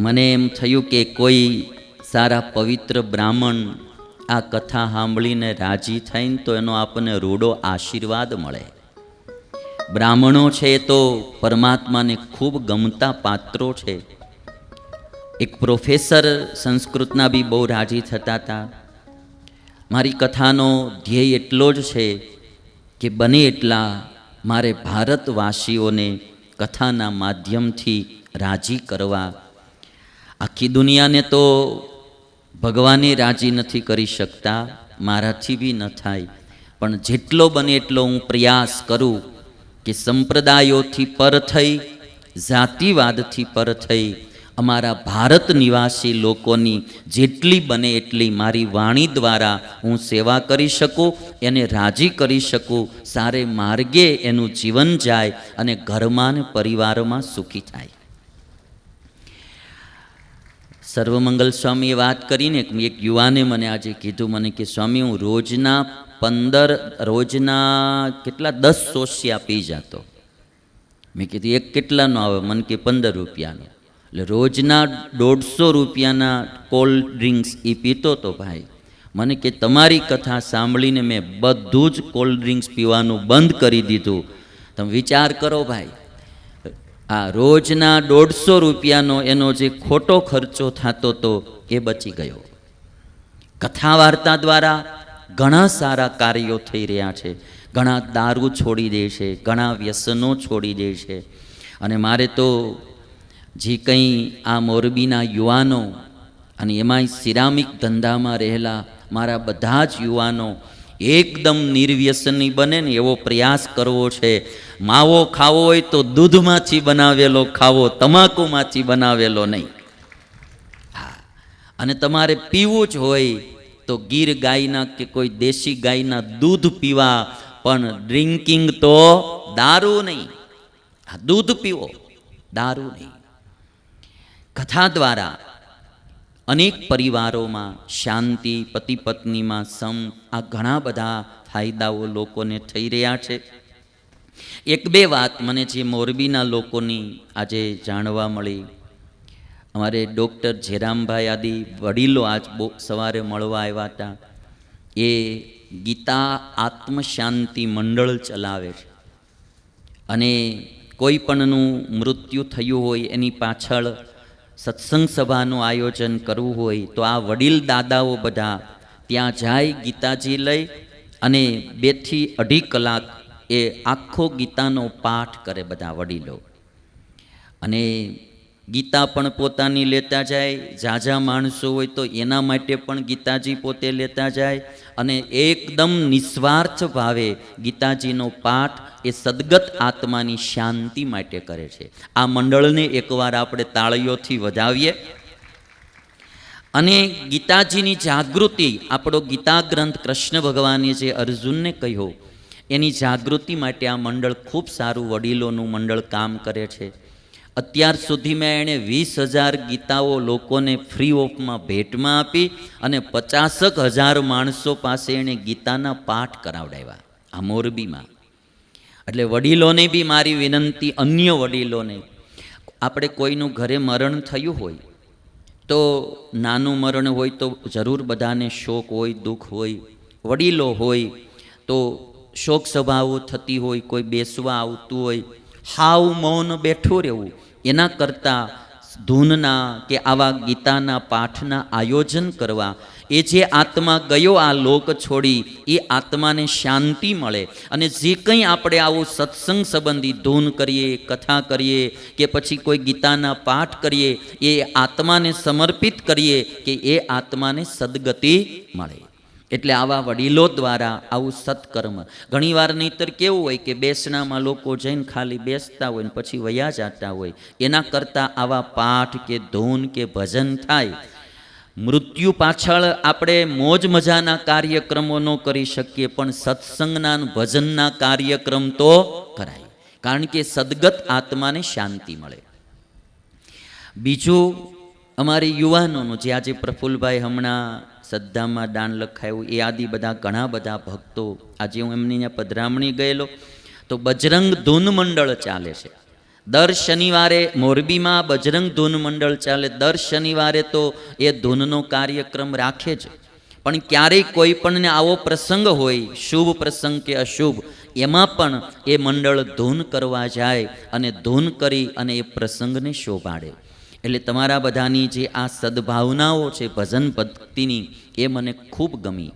મને એમ થયું કે કોઈ સારા પવિત્ર બ્રાહ્મણ આ કથા સાંભળીને રાજી થઈને તો એનો આપણને રૂડો આશીર્વાદ મળે. બ્રાહ્મણો છે એ તો પરમાત્માને ખૂબ ગમતા પાત્રો છે. એક પ્રોફેસર સંસ્કૃતના બી બહુ રાજી થતા હતા મારી કથાનો ધ્યેય એટલો જ છે કે બને એટલા મારે ભારતવાસીઓને કથાના માધ્યમથી રાજી કરવા આખી દુનિયાને તો ભગવાને રાજી નથી કરી શકતા, મારાથી બી ન થાય. પણ જેટલો બને એટલો હું પ્રયાસ કરું કે સંપ્રદાયોથી પર થઈ, જાતિવાદથી પર થઈ, અમારા ભારત નિવાસી લોકોની જેટલી બને એટલી મારી વાણી દ્વારા હું સેવા કરી શકું, એને રાજી કરી શકું, સારે માર્ગે એનું જીવન જાય અને ઘરમાં ને પરિવારમાં સુખી થાય. સર્વમંગલ સ્વામીએ વાત કરીને એક યુવાને મને આજે કીધું મને કે, સ્વામી, હું રોજના પંદર રોજના કેટલા દસ સોસિયા પી જતો. મેં કીધું, એક કેટલાનો આવે? મને કે, પંદર રૂપિયાનો. એટલે રોજના દોઢસો રૂપિયાના કોલ્ડ ડ્રિંક્સ એ પીતો તો ભાઈ. મને કે, તમારી કથા સાંભળીને મેં બધું જ કોલ્ડ ડ્રિંક્સ પીવાનું બંધ કરી દીધું. તમે વિચાર કરો ભાઈ. આ રોજના દોઢસો રૂપિયાનો એનો જે ખોટો ખર્ચો થતો હતો એ બચી ગયો. કથા વાર્તા દ્વારા ઘણા સારા કાર્યો થઈ રહ્યા છે. ઘણા દારૂ છોડી દે છે, ઘણા વ્યસનો છોડી દે છે. અને મારે તો જે કંઈ આ મોરબીના યુવાનો અને એમાંય સિરામિક ધંધામાં રહેલા મારા બધા જ યુવાનો એકદમ નિર્વ્યસની બને ને એવો પ્રયાસ કરવો છે. માવો ખાવો હોય તો દૂધમાંથી બનાવેલો ખાવો, તમાકુમાંથી બનાવેલો નહીં. હા, અને તમારે પીવું જ હોય તો ગીર ગાયના કે કોઈ દેશી ગાયના દૂધ પીવા, પણ ડ્રિંકિંગ તો દારૂ નહીં. દૂધ પીવો, દારૂ નહીં. કથા દ્વારા અનેક પરિવારોમાં શાંતિ પતિ પત્નીમાં સમ, આ ઘણા બધા ફાયદાઓ લોકોને થઈ રહ્યા છે. એક બે વાત મને જે મોરબીના લોકોની આજે જાણવા મળી. અમારે ડૉક્ટર જેરામભાઈ આદિ વડીલો આજ બહુ સવારે મળવા આવ્યા હતા. એ ગીતા આત્મશાંતિ મંડળ ચલાવે છે. અને કોઈ પણનું મૃત્યુ થયું હોય એની પાછળ સત્સંગ સભાનું આયોજન કરવું હોય તો આ વડીલ દાદાઓ બધા ત્યાં જાય, ગીતાજી લઈ અને બેથી અઢી કલાક એ આખો ગીતાનો પાઠ કરે બધા વડીલો. અને ગીતા પણ પોતાની લેતા જાય, ઝાઝા માણસો હોય તો એના માટે પણ ગીતાજી પોતે લેતા જાય અને એકદમ નિસ્વાર્થ ભાવે ગીતાજીનો પાઠ એ સદગત આત્માની શાંતિ માટે કરે છે. આ મંડળને એકવાર આપણે તાળીઓથી વધાવીએ. અને ગીતાજીની જાગૃતિ, આપણો ગીતા ગ્રંથ કૃષ્ણ ભગવાને જે અર્જુનને કહ્યો, એની જાગૃતિ માટે આ મંડળ ખૂબ સારું વડીલોનું મંડળ કામ કરે છે. અત્યાર સુધીમાં એણે વીસ હજાર ગીતાઓ લોકોને ફ્રી ઓફમાં ભેટમાં આપી અને પચાસક હજાર માણસો પાસે એણે ગીતાના પાઠ કરાવડાવ્યા, આ મોરબીમાં. એટલે વડીલોને બી મારી વિનંતી, અન્ય વડીલોને, આપણે કોઈનું ઘરે મરણ થયું હોય, તો નાનું મરણ હોય તો જરૂર બધાને શોક હોય, દુઃખ હોય, વડીલો હોય, તો શોક સભાઓ થતી હોય, કોઈ બેસવા આવતું હોય હાવ મૌન બેઠું રહેવું. એના કરતાં ધૂનના કે આવા ગીતાના પાઠના આયોજન કરવા. એ જે આત્મા ગયો આ લોક છોડી, એ આત્માને શાંતિ મળે. અને જે કંઈ આપણે આવું સત્સંગ સંબંધી ધૂન કરીએ, કથા કરીએ, કે પછી કોઈ ગીતાના પાઠ કરીએ, એ આત્માને સમર્પિત કરીએ, કે એ આત્માને સદગતિ મળે. એટલે આવા વડીલો દ્વારા આવું સત્કર્મ. ઘણીવાર નહીતર કેવું હોય કે બેસણામાં લોકો જઈને ખાલી બેસતા હોય ને પછી વયા જતા હોય. એના કરતાં આવા પાઠ કે ધૂન કે ભજન થાય. મૃત્યુ પાછળ આપણે મોજ મજાના કાર્યક્રમો ન કરી શકીએ, પણ સત્સંગના ભજનના કાર્યક્રમ તો કરાય. કારણ કે સદગત આત્માને શાંતિ મળે. બીજું, અમારી યુવાનોનું, જે આજે પ્રફુલભાઈ હમણાં શ્રદ્ધામાં દાન લખાયું, એ આદિ બધા ઘણા બધા ભક્તો. આજે હું એમની ત્યાં પધરામણી ગયેલો, તો બજરંગ ધૂન મંડળ ચાલે છે. દર શનિવારે મોરબીમાં બજરંગ ધૂન મંડળ ચાલે. દર શનિવારે તો એ ધૂનનો કાર્યક્રમ રાખે જ પણ ક્યારેય કોઈ પણને આવો પ્રસંગ હોય, શુભ પ્રસંગ કે અશુભ, એમાં પણ એ મંડળ ધૂન કરવા જાય અને ધૂન કરી અને એ પ્રસંગને શોભાડે. એટલે તમારા બધાની જે આ સદભાવનાઓ છે, ભજન ભક્તિની એ મને ખૂબ ગમી.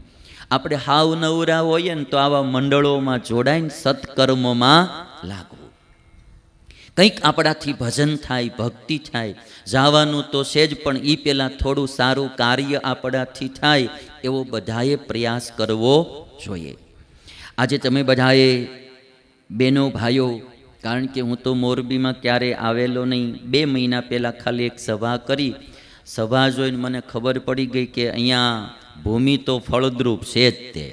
આપણે હાવ નવરા હોઈએ ને તો આવા મંડળોમાં જોડાઈને સત્કર્મમાં લાગવું. કંઈક આપણાથી ભજન થાય, ભક્તિ થાય, જાવાનું તો છે જ, પણ એ પહેલાં થોડું સારું કાર્ય આપણાથી થાય, એવો બધાએ પ્રયાસ કરવો જોઈએ. આજે તમે બધાએ બહેનો, ભાઈઓ કારણ કે હું તો મોરબીમાં ક્યારેય આવેલો નહીં. બે મહિના પહેલાં ખાલી એક સભા કરી. સભા જોઈને મને ખબર પડી ગઈ કે અહીંયા ભૂમિ તો ફળદ્રુપ છે જ તે.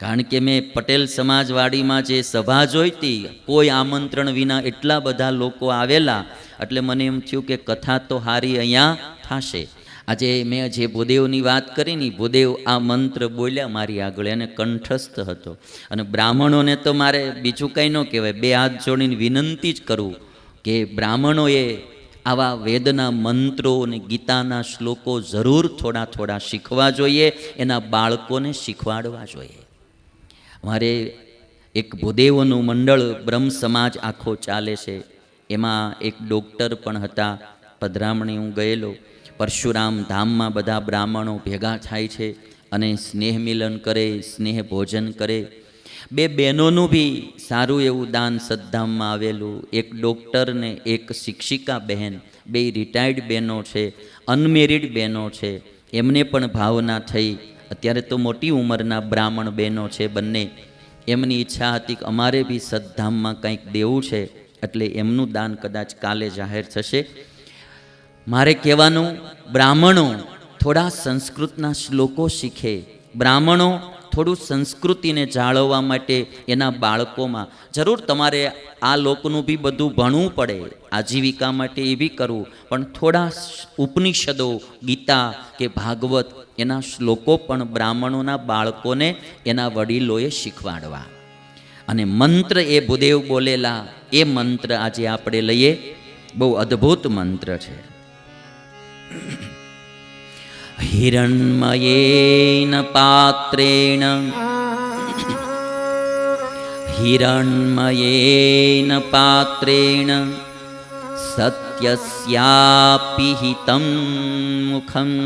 કારણ કે મેં પટેલ સમાજવાડીમાં જે સભા જોઈતી કોઈ આમંત્રણ વિના એટલા બધા લોકો આવેલા, એટલે મને એમ થયું કે કથા તો હારી અહીંયા થશે. આજે મેં જે ભૂદેવની વાત કરી ને ભૂદેવ આ મંત્ર બોલ્યા મારી આગળ, એને કંઠસ્થ હતો. અને બ્રાહ્મણોને તો મારે બીજું કંઈ ન કહેવાય, બે હાથ જોડીને વિનંતી જ કરું કે બ્રાહ્મણોએ આવા વેદના મંત્રો અને ગીતાના શ્લોકો જરૂર થોડા થોડા શીખવા જોઈએ, એના બાળકોને શીખવાડવા જોઈએ. મારે એક ભૂદેવોનું મંડળ બ્રહ્મ સમાજ આખો ચાલે છે. એમાં એક ડૉક્ટર પણ હતા, પધરામણી હું ગયેલો. પરશુરામ ધામમાં બધા બ્રાહ્મણો ભેગા થાય છે અને સ્નેહ મિલન કરે, સ્નેહ ભોજન કરે. બે બહેનોનું બી સારું એવું દાન સદ્ધામમાં આવેલું. એક ડૉક્ટર ને એક શિક્ષિકા બહેન. બે રિટાયર્ડ બહેનો છે અનમેરિડ બહેનો છે. એમને પણ ભાવના થઈ. અત્યારે તો મોટી ઉંમરના બ્રાહ્મણ બહેનો છે બંને. એમની ઈચ્છા હતી કે અમારે બી સદ્ધામમાં કંઈક દેવું છે. એટલે એમનું દાન કદાચ કાલે જાહેર થશે. મારે કહેવાનું, બ્રાહ્મણો થોડા સંસ્કૃતના શ્લોકો શીખે. બ્રાહ્મણો થોડું સંસ્કૃતિને જાળવવા માટે એના બાળકોમાં જરૂર તમારે આ લોકનું બી બધું ભણવું પડે, આજીવિકા માટે એ બી કરવું. પણ થોડા ઉપનિષદો, ગીતા કે ભાગવત એના શ્લોકો પણ બ્રાહ્મણોના બાળકોને એના વડીલોએ શીખવાડવા. અને મંત્ર એ ભૂદેવ બોલેલા, એ મંત્ર આજે આપણે લઈએ. બહુ અદ્ભુત મંત્ર છે. हिरण्मयेन पात्रेण हिरण्मयेन पात्रेण सत्यस्यापि हितं मुखम्।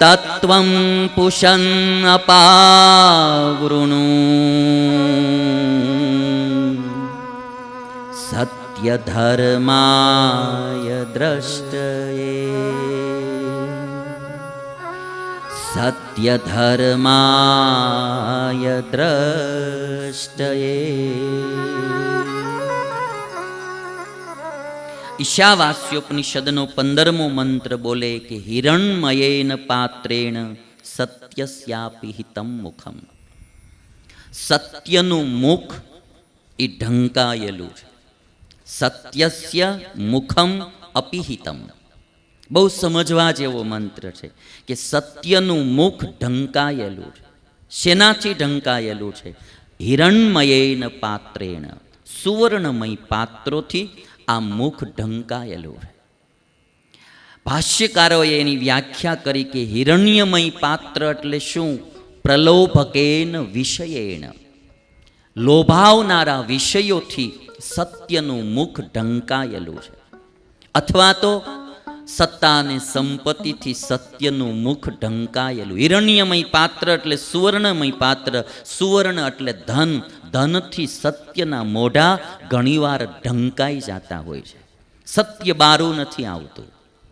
तत्त्वं पुषन्नपावृणु યધર્માય દ્રષ્ટએ સત્યધર્માય દ્રષ્ટએ ઈશાવાસ્યોપનિષદનો પંદરમો મંત્ર બોલે કે હિરણમયેન પાત્રેણ સત્યસ્યાપી હિતમ મુખમ સત્યનું મુખ એ ઢંકાયેલું છે સત્યસ્ય મુખમ અપિહિતમ. બહુ સમજવા જેવો મંત્ર છે કે સત્યનું મુખ ઢંકાયેલું છે. શેનાથી ઢંકાયેલું છે? હિરણમયેન પાત્રેણ. સુવર્ણમય પાત્રોથી આ મુખ ઢંકાયેલું છે. ભાષ્યકારોએ એની વ્યાખ્યા કરી કે હિરણ્યમય પાત્ર એટલે શું? પ્રલોભકેન વિષયેણ. લોભાવનારા વિષયોથી સત્યનું મુખ ઢંકાયેલું છે. અથવા તો સત્તા અને સંપત્તિથી સત્યનું મુખ ઢંકાયેલું. હિરણ્યમય પાત્ર એટલે સુવર્ણમય પાત્ર. સુવર્ણ એટલે ધન. ધનથી સત્યના મોઢા ઘણીવાર ઢંકાઈ જતા હોય છે. સત્ય બારું નથી આવતું.